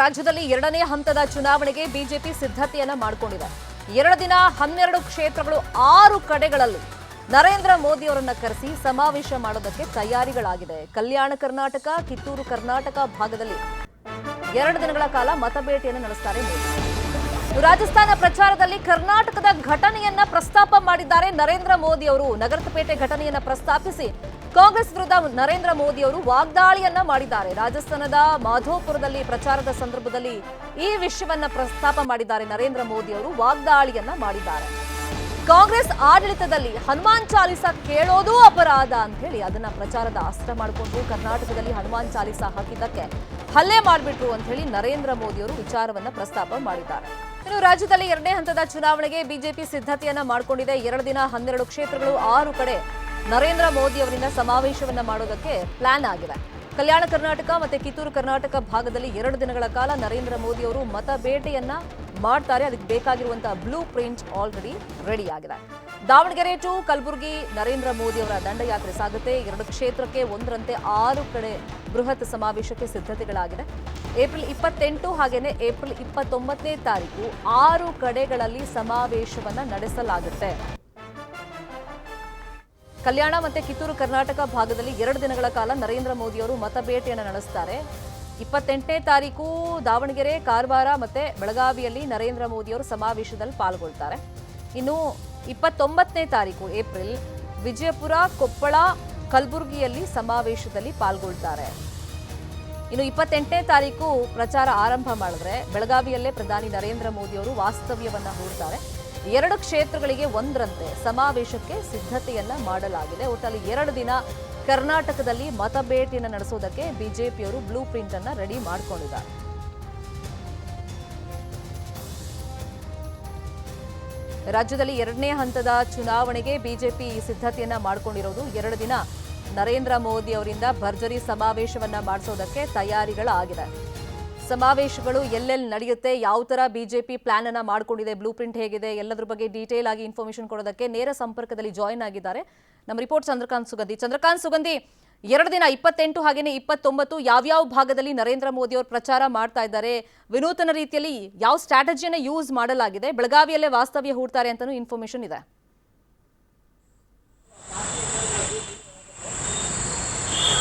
ರಾಜ್ಯದಲ್ಲಿ ಎರಡನೇ ಹಂತದ ಚುನಾವಣೆಗೆ ಬಿಜೆಪಿ ಸಿದ್ಧತೆಯನ್ನ ಮಾಡಿಕೊಂಡಿದೆ. ಎರಡು ದಿನ ಹನ್ನೆರಡು ಕ್ಷೇತ್ರಗಳು ಆರು ಕಡೆಗಳಲ್ಲಿ ನರೇಂದ್ರ ಮೋದಿ ಅವರನ್ನ ಕರೆಸಿ ಸಮಾವೇಶ ಮಾಡೋದಕ್ಕೆ ತಯಾರಿಗಳಾಗಿದೆ. ಕಲ್ಯಾಣ ಕರ್ನಾಟಕ, ಕಿತ್ತೂರು ಕರ್ನಾಟಕ ಭಾಗದಲ್ಲಿ ಎರಡು ದಿನಗಳ ಕಾಲ ಮತಬೇಟೆಯನ್ನು ನಡೆಸ್ತಾರೆ ಮೋದಿ. ರಾಜಸ್ಥಾನ ಪ್ರಚಾರದಲ್ಲಿ ಕರ್ನಾಟಕದ ಘಟನೆಯನ್ನ ಪ್ರಸ್ತಾಪ ಮಾಡಿದ್ದಾರೆ ನರೇಂದ್ರ ಮೋದಿ ಅವರು ನಗರಪೇಟೆ ಘಟನೆಯನ್ನ ಪ್ರಸ್ತಾಪಿಸಿ ಕಾಂಗ್ರೆಸ್ ವಿರುದ್ಧ ನರೇಂದ್ರ ಮೋದಿ ಅವರು ವಾಗ್ದಾಳಿಯನ್ನ ಮಾಡಿದ್ದಾರೆ. ರಾಜಸ್ಥಾನದ ಮಾಧೋಪುರದಲ್ಲಿ ಪ್ರಚಾರದ ಸಂದರ್ಭದಲ್ಲಿ ಈ ವಿಷಯವನ್ನ ಪ್ರಸ್ತಾಪ ಮಾಡಿದ್ದಾರೆ ನರೇಂದ್ರ ಮೋದಿ ಅವರು. ವಾಗ್ದಾಳಿಯನ್ನ ಮಾಡಿದ್ದಾರೆ. ಕಾಂಗ್ರೆಸ್ ಆಡಳಿತದಲ್ಲಿ ಹನುಮಾನ್ ಚಾಲಿಸ ಕೇಳೋದು ಅಪರಾಧ ಅಂತ ಹೇಳಿ ಅದನ್ನ ಪ್ರಚಾರದ ಅಸ್ತ್ರ ಮಾಡಿಕೊಂಡು ಕರ್ನಾಟಕದಲ್ಲಿ ಹನುಮಾನ್ ಚಾಲಿಸ ಹಾಕಿದ್ದಕ್ಕೆ ಹಲ್ಲೆ ಮಾಡಿಬಿಟ್ರು ಅಂತ ಹೇಳಿ ನರೇಂದ್ರ ಮೋದಿ ಅವರು ವಿಚಾರವನ್ನ ಪ್ರಸ್ತಾಪ ಮಾಡಿದ್ದಾರೆ. ಇನ್ನು ರಾಜ್ಯದಲ್ಲಿ ಎರಡನೇ ಹಂತದ ಚುನಾವಣೆಗೆ ಬಿಜೆಪಿ ಸಿದ್ಧತೆಯನ್ನ ಮಾಡಿಕೊಂಡಿದೆ. ಎರಡು ದಿನ ಹನ್ನೆರಡು ಕ್ಷೇತ್ರಗಳು, ಆರು ಕಡೆ ನರೇಂದ್ರ ಮೋದಿ ಅವರಿಂದ ಸಮಾವೇಶವನ್ನ ಮಾಡೋದಕ್ಕೆ ಪ್ಲಾನ್ ಆಗಿದೆ ಕಲ್ಯಾಣ ಕರ್ನಾಟಕ ಮತ್ತೆ ಕಿತ್ತೂರು ಕರ್ನಾಟಕ ಭಾಗದಲ್ಲಿ ಎರಡು ದಿನಗಳ ಕಾಲ ನರೇಂದ್ರ ಮೋದಿ ಅವರು ಮತ ಬೇಟೆಯನ್ನ ಮಾಡ್ತಾರೆ. ಅದಕ್ಕೆ ಬೇಕಾಗಿರುವಂತಹ ಬ್ಲೂ ಪ್ರಿಂಟ್ ಆಲ್ರೆಡಿ ರೆಡಿ ಆಗಿದೆ. ದಾವಣಗೆರೆ ಟು ಕಲಬುರಗಿ ನರೇಂದ್ರ ಮೋದಿ ಅವರ ದಂಡಯಾತ್ರೆ ಸಾಗುತ್ತೆ. ಎರಡು ಕ್ಷೇತ್ರಕ್ಕೆ ಒಂದರಂತೆ ಆರು ಕಡೆ ಬೃಹತ್ ಸಮಾವೇಶಕ್ಕೆ ಸಿದ್ಧತೆಗಳಾಗಿದೆ ಏಪ್ರಿಲ್ ಇಪ್ಪತ್ತೆಂಟು ಹಾಗೆಯೇ ಏಪ್ರಿಲ್ ಇಪ್ಪತ್ತೊಂಬತ್ತನೇ ತಾರೀಕು ಆರು ಕಡೆಗಳಲ್ಲಿ ಸಮಾವೇಶವನ್ನ ನಡೆಸಲಾಗುತ್ತೆ. ಕಲ್ಯಾಣ ಮತ್ತು ಕಿತ್ತೂರು ಕರ್ನಾಟಕ ಭಾಗದಲ್ಲಿ ಎರಡು ದಿನಗಳ ಕಾಲ ನರೇಂದ್ರ ಮೋದಿ ಅವರು ಮತಬೇಟೆಯನ್ನು ನಡೆಸ್ತಾರೆ. ಇಪ್ಪತ್ತೆಂಟನೇ ತಾರೀಕು ದಾವಣಗೆರೆ, ಕಾರವಾರ ಮತ್ತು ಬೆಳಗಾವಿಯಲ್ಲಿ ನರೇಂದ್ರ ಮೋದಿ ಅವರು ಸಮಾವೇಶದಲ್ಲಿ ಪಾಲ್ಗೊಳ್ತಾರೆ. ಇನ್ನು ಇಪ್ಪತ್ತೊಂಬತ್ತನೇ ತಾರೀಕು ಏಪ್ರಿಲ್ ವಿಜಯಪುರ, ಕೊಪ್ಪಳ, ಕಲಬುರಗಿಯಲ್ಲಿ ಸಮಾವೇಶದಲ್ಲಿ ಪಾಲ್ಗೊಳ್ತಾರೆ. ಇನ್ನು ಇಪ್ಪತ್ತೆಂಟನೇ ತಾರೀಕು ಪ್ರಚಾರ ಆರಂಭ ಮಾಡಿದ್ರೆ ಬೆಳಗಾವಿಯಲ್ಲೇ ಪ್ರಧಾನಿ ನರೇಂದ್ರ ಮೋದಿ ಅವರು ವಾಸ್ತವ್ಯವನ್ನ ಹೂಡ್ತಾರೆ. ಎರಡು ಕ್ಷೇತ್ರಗಳಿಗೆ ಒಂದರಂತೆ ಸಮಾವೇಶಕ್ಕೆ ಸಿದ್ಧತೆಯನ್ನ ಮಾಡಲಾಗಿದೆ. ಒಟ್ಟಲ್ಲಿ ಎರಡು ದಿನ ಕರ್ನಾಟಕದಲ್ಲಿ ಮತಭೇಟಿಯನ್ನು ನಡೆಸೋದಕ್ಕೆ ಬಿಜೆಪಿಯವರು ಬ್ಲೂ ಪ್ರಿಂಟ್ ಅನ್ನ ರೆಡಿ ಮಾಡಿಕೊಂಡಿದ್ದಾರೆ. ರಾಜ್ಯದಲ್ಲಿ ಎರಡನೇ ಹಂತದ ಚುನಾವಣೆಗೆ ಬಿಜೆಪಿ ಸಿದ್ಧತೆಯನ್ನ ಮಾಡಿಕೊಂಡಿರೋದು ಎರಡು ದಿನ ನರೇಂದ್ರ ಮೋದಿ ಅವರಿಂದ ಭರ್ಜರಿ ಸಮಾವೇಶವನ್ನ ಮಾಡಿಸೋದಕ್ಕೆ ತಯಾರಿಗಳಾಗಿದೆ ಸಮಾವೇಶಗಳು ಎಲ್ಲೆಲ್ಲಿ ನಡೆಯುತ್ತೆ? ಯಾವ ತರ ಬಿಜೆಪಿ ಪ್ಲಾನ್ ಅನ್ನ ಮಾಡ್ಕೊಂಡಿದೆ? ಬ್ಲೂ ಪ್ರಿಂಟ್ ಹೇಗಿದೆ? ಎಲ್ಲದ್ರ ಬಗ್ಗೆ ಡೀಟೇಲ್ ಆಗಿ ಇನ್ಫಾರ್ಮೇಶನ್ ಕೊಡೋದಕ್ಕೆ ನೇರ ಸಂಪರ್ಕದಲ್ಲಿ ಜಾಯಿನ್ ಆಗಿದ್ದಾರೆ. ನಮ್ಮ ರಿಪೋರ್ಟ್ ಚಂದ್ರಕಾಂತ್ ಸುಗಂಧಿ. ಚಂದ್ರಕಾಂತ್ ಸುಗಂಧಿ, ಎರಡು ದಿನ ಇಪ್ಪತ್ತೆಂಟು ಹಾಗೆಯೇ ಇಪ್ಪತ್ತೊಂಬತ್ತು ಯಾವ್ಯಾವ ಭಾಗದಲ್ಲಿ ನರೇಂದ್ರ ಮೋದಿ ಅವರು ಪ್ರಚಾರ ಮಾಡ್ತಾ ಇದ್ದಾರೆ? ವಿನೂತನ ರೀತಿಯಲ್ಲಿ ಯಾವ ಸ್ಟ್ರಾಟಜಿಯನ್ನು ಯೂಸ್ ಮಾಡಲಾಗಿದೆ? ಬೆಳಗಾವಿಯಲ್ಲೇ ವಾಸ್ತವ್ಯ ಹೂಡ್ತಾರೆ ಅಂತಲೂ ಇನ್ಫಾರ್ಮೇಶನ್ ಇದೆ.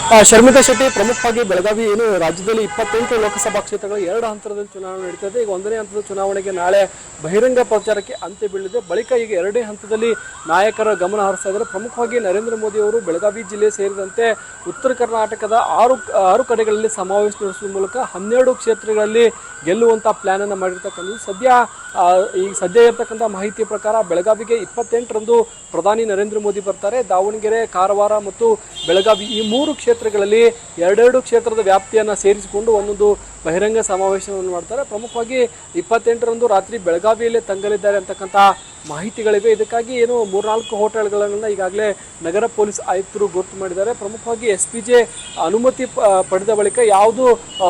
ಆ, ಶರ್ಮಿಳಾ ಶೆಟ್ಟಿ ಪ್ರಮುಖವಾಗಿ ಬೆಳಗಾವಿ ಏನು ರಾಜ್ಯದಲ್ಲಿ ಇಪ್ಪತ್ತೆಂಟು ಲೋಕಸಭಾ ಕ್ಷೇತ್ರಗಳು ಎರಡು ಹಂತದಲ್ಲಿ ಚುನಾವಣೆ ನಡೀತದೆ. ಈಗ ಒಂದನೇ ಹಂತದ ಚುನಾವಣೆಗೆ ನಾಳೆ ಬಹಿರಂಗ ಪ್ರಚಾರಕ್ಕೆ ಅಂತ್ಯ ಬೀಳಿದೆ ಬಳಿಕ ಈಗ ಎರಡನೇ ಹಂತದಲ್ಲಿ ನಾಯಕರ ಗಮನ ಹರಿಸ್ತಾ ಇದ್ದಾರೆ. ಪ್ರಮುಖವಾಗಿ ನರೇಂದ್ರ ಮೋದಿ ಅವರು ಬೆಳಗಾವಿ ಜಿಲ್ಲೆ ಸೇರಿದಂತೆ ಉತ್ತರ ಕರ್ನಾಟಕದ ಆರು ಆರು ಕಡೆಗಳಲ್ಲಿ ಸಮಾವೇಶ ನಡೆಸುವ ಮೂಲಕ ಹನ್ನೆರಡು ಕ್ಷೇತ್ರಗಳಲ್ಲಿ ಗೆಲ್ಲುವಂಥ ಪ್ಲಾನ್ ಅನ್ನು ಮಾಡಿರ್ತಕ್ಕಂಥದ್ದು. ಸದ್ಯ ಈಗ ಸದ್ಯ ಇರತಕ್ಕಂಥ ಮಾಹಿತಿ ಪ್ರಕಾರ ಬೆಳಗಾವಿಗೆ ಇಪ್ಪತ್ತೆಂಟರಂದು ಪ್ರಧಾನಿ ನರೇಂದ್ರ ಮೋದಿ ಬರ್ತಾರೆ. ದಾವಣಗೆರೆ ಕಾರವಾರ ಮತ್ತು ಬೆಳಗಾವಿ ಈ ಮೂರು ಕ್ಷೇತ್ರಗಳಲ್ಲಿ ಎರಡೆರಡು ಕ್ಷೇತ್ರದ ವ್ಯಾಪ್ತಿಯನ್ನು ಸೇರಿಸಿಕೊಂಡು ಒಂದೊಂದು ಬಹಿರಂಗ ಸಮಾವೇಶವನ್ನು ಮಾಡ್ತಾರೆ. ಪ್ರಮುಖವಾಗಿ ಇಪ್ಪತ್ತೆಂಟರಂದು ರಾತ್ರಿ ಬೆಳಗಾವಿಯಲ್ಲೇ ತಂಗಲಿದ್ದಾರೆ ಅಂತಕ್ಕಂಥ ಮಾಹಿತಿಗಳಿವೆ. ಇದಕ್ಕಾಗಿ ಏನು ಮೂರ್ನಾಲ್ಕು ಹೋಟೆಲ್ಗಳನ್ನು ಈಗಾಗಲೇ ನಗರ ಪೊಲೀಸ್ ಆಯುಕ್ತರು ಗುರುತು ಮಾಡಿದ್ದಾರೆ. ಪ್ರಮುಖವಾಗಿ ಎಸ್ ಪಿ ಜೆ ಅನುಮತಿ ಪಡೆದ ಬಳಿಕ ಯಾವುದು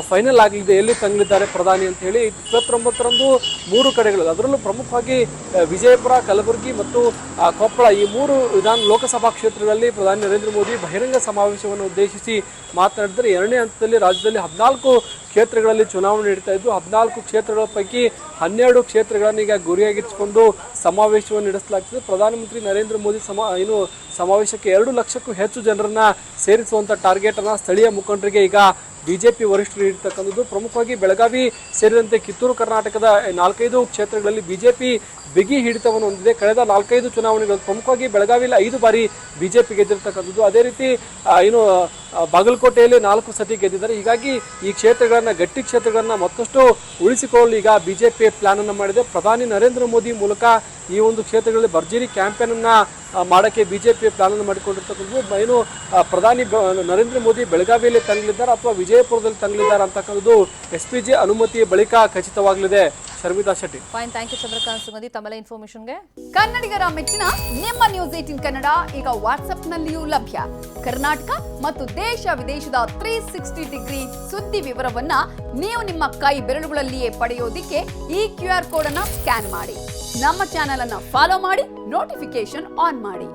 ಫೈನಲ್ ಆಗಲಿದೆ, ಎಲ್ಲಿ ತಂಗಲಿದ್ದಾರೆ ಪ್ರಧಾನಿ ಅಂತ ಹೇಳಿ ಇಪ್ಪತ್ತೊಂಬತ್ತರಂದು ಮೂರು ಕಡೆಗಳು ಅದರಲ್ಲೂ ಪ್ರಮುಖವಾಗಿ ವಿಜಯಪುರ, ಕಲಬುರಗಿ ಮತ್ತು ಕೊಪ್ಪಳ ಈ ಮೂರು ವಿಧಾನ ಲೋಕಸಭಾ ಕ್ಷೇತ್ರಗಳಲ್ಲಿ ಪ್ರಧಾನಿ ನರೇಂದ್ರ ಮೋದಿ ಬಹಿರಂಗ ಸಮಾವೇಶವನ್ನು ಉದ್ದೇಶಿಸಿ ಮಾತನಾಡಿದರೆ ಎರಡನೇ ಹಂತದಲ್ಲಿ ರಾಜ್ಯದಲ್ಲಿ ಹದಿನಾಲ್ಕು ಕ್ಷೇತ್ರಗಳಲ್ಲಿ ಚುನಾವಣೆ ನಡೀತಾ ಇದ್ದು, ಹದಿನಾಲ್ಕು ಕ್ಷೇತ್ರಗಳ ಪೈಕಿ ಹನ್ನೆರಡು ಕ್ಷೇತ್ರಗಳನ್ನು ಈಗ ಗುರಿಯಾಗಿರಿಸಿಕೊಂಡು ಸಮಾವೇಶವನ್ನು ನಡೆಸಲಾಗ್ತದೆ. ಪ್ರಧಾನಮಂತ್ರಿ ನರೇಂದ್ರ ಮೋದಿ ಸಮ ಏನು ಸಮಾವೇಶಕ್ಕೆ ಎರಡು ಲಕ್ಷಕ್ಕೂ ಹೆಚ್ಚು ಜನರನ್ನ ಸೇರಿಸುವಂತ ಟಾರ್ಗೆಟ್ ಅನ್ನ ಸ್ಥಳೀಯ ಮುಖಂಡರಿಗೆ ಈಗ ಬಿಜೆಪಿ ವರಿಷ್ಠರು ನೀಡಿರ್ತಕ್ಕಂಥದ್ದು. ಪ್ರಮುಖವಾಗಿ ಬೆಳಗಾವಿ ಸೇರಿದಂತೆ ಕಿತ್ತೂರು ಕರ್ನಾಟಕದ ನಾಲ್ಕೈದು ಕ್ಷೇತ್ರಗಳಲ್ಲಿ ಬಿಜೆಪಿ ಬಿಗಿ ಹಿಡಿತವನ್ನು ಹೊಂದಿದೆ. ಕಳೆದ ನಾಲ್ಕೈದು ಚುನಾವಣೆಗಳು ಪ್ರಮುಖವಾಗಿ ಬೆಳಗಾವಿಯಲ್ಲಿ ಐದು ಬಾರಿ ಬಿಜೆಪಿ ಗೆದ್ದಿರ್ತಕ್ಕಂಥದ್ದು. ಅದೇ ರೀತಿ ಏನು ಬಾಗಲಕೋಟೆಯಲ್ಲಿ ನಾಲ್ಕು ಸತಿ ಗೆದ್ದಿದ್ದಾರೆ. ಹೀಗಾಗಿ ಈ ಕ್ಷೇತ್ರಗಳನ್ನ, ಗಟ್ಟಿ ಕ್ಷೇತ್ರಗಳನ್ನ ಮತ್ತಷ್ಟು ಉಳಿಸಿಕೊಳ್ಳಲು ಈಗ ಬಿಜೆಪಿ ಪ್ಲಾನ್ ಅನ್ನು ಮಾಡಿದೆ. ಪ್ರಧಾನಿ ನರೇಂದ್ರ ಮೋದಿ ಮೂಲಕ ಈ ಒಂದು ಕ್ಷೇತ್ರಗಳಲ್ಲಿ ಭರ್ಜರಿ ಕ್ಯಾಂಪೇನ್ ಅನ್ನ ಮಾಡಕ್ಕೆ ಬಿಜೆಪಿ ಪ್ಲಾನ್ ಅನ್ನು ಮಾಡಿಕೊಂಡಿರ್ತಕ್ಕಂಥದ್ದು ಏನು ಪ್ರಧಾನಿ ನರೇಂದ್ರ ಮೋದಿ ಬೆಳಗಾವಿಯಲ್ಲಿ ತಂಗಲಿದ್ದಾರೆ. ಅಥವಾ ವಿಜಯಪುರದಲ್ಲಿ ತಂಗಲಿದ್ದಾರೆ ಅಂತಕ್ಕಂಥದ್ದು ಎಸ್ ಪಿ ಜಿ ಅನುಮತಿ ಬಳಿಕ ಖಚಿತವಾಗಲಿದೆ. Sharmita Shetty. Fine thank you Chandrakant Sugandhi ತಮ್ಮೆಲ್ಲ ಇನ್ಫಾರ್ಮೇಶನ್ಗೆ ಕನ್ನಡಿಗರ ಮೆಚ್ಚಿನ ನಿಮ್ಮ ನ್ಯೂಸ್ ಏಟಿನ್ ಕನ್ನಡ ಈಗ ವಾಟ್ಸ್ಆಪ್ನಲ್ಲಿಯೂ ಲಭ್ಯ. ಕರ್ನಾಟಕ ಮತ್ತು ದೇಶ ವಿದೇಶದ ತ್ರೀ ಸಿಕ್ಸ್ಟಿ ಡಿಗ್ರಿ ಸುದ್ದಿ ವಿವರವನ್ನ ನೀವು ನಿಮ್ಮ ಕೈ ಬೆರಳುಗಳಲ್ಲಿಯೇ ಪಡೆಯೋದಿಕ್ಕೆ ಈ ಕ್ಯೂ ಆರ್ ಕೋಡ್ ಅನ್ನ ಸ್ಕ್ಯಾನ್ ಮಾಡಿ. ನಮ್ಮ ಚಾನೆಲ್ ಅನ್ನ ಫಾಲೋ ಮಾಡಿ ನೋಟಿಫಿಕೇಶನ್ ಆನ್ ಮಾಡಿ.